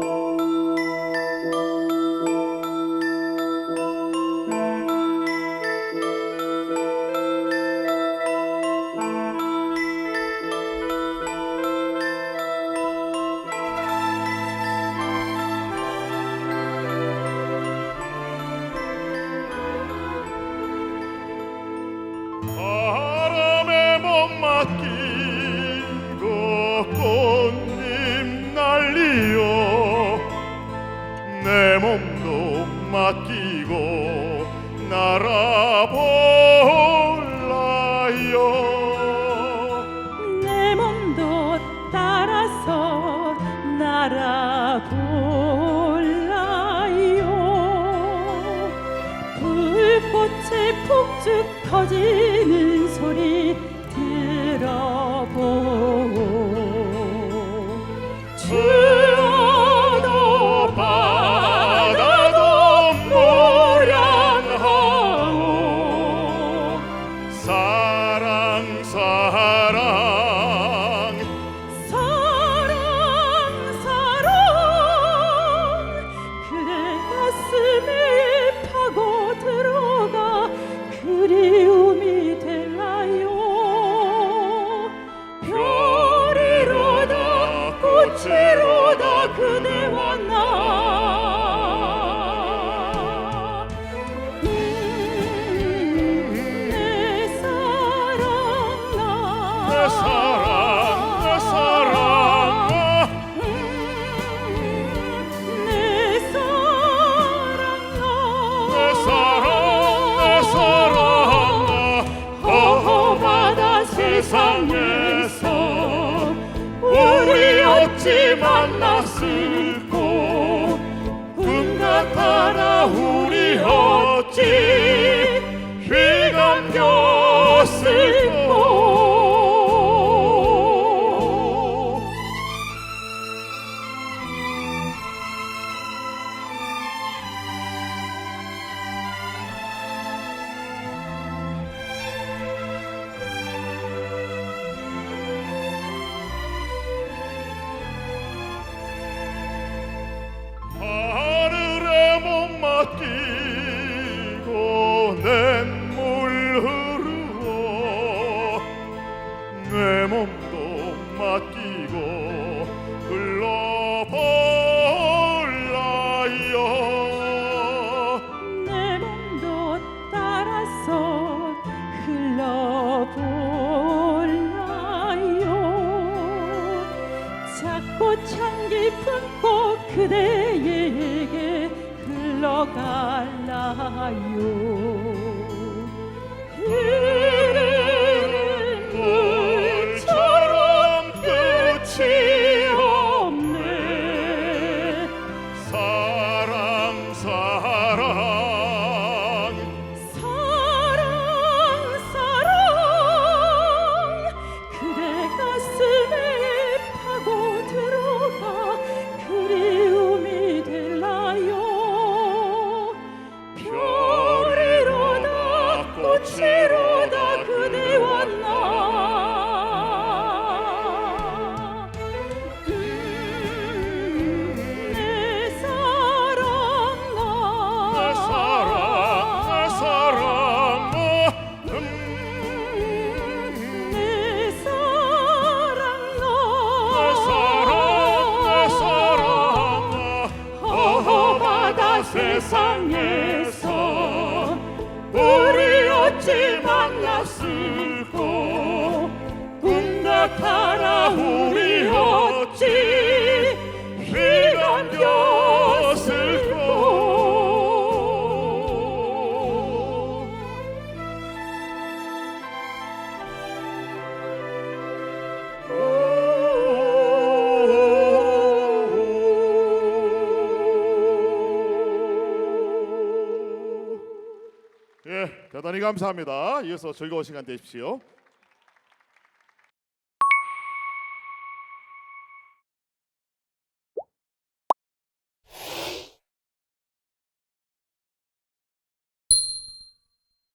Música 맡기고 날아볼라요. 내 몸도 따라서 날아볼라요. 불꽃이 폭죽 터지는 소리 세상에서 우리 어찌 만났 내 몸도 맡기고 흘러볼라요 내 몸도 따라서 흘러볼라요 작고 참 깊은 꽃 그대에게 흘러갈라요 꽃이로다 그대와 나. 음, 내 사랑 내 사랑 내 사랑 음, 내 사랑 내 사랑 내 사랑 허허바다 세상에서 만났을꼬 꿈 같아라 우리 예, 대단히 감사합니다. 이어서 즐거운 시간 되십시오.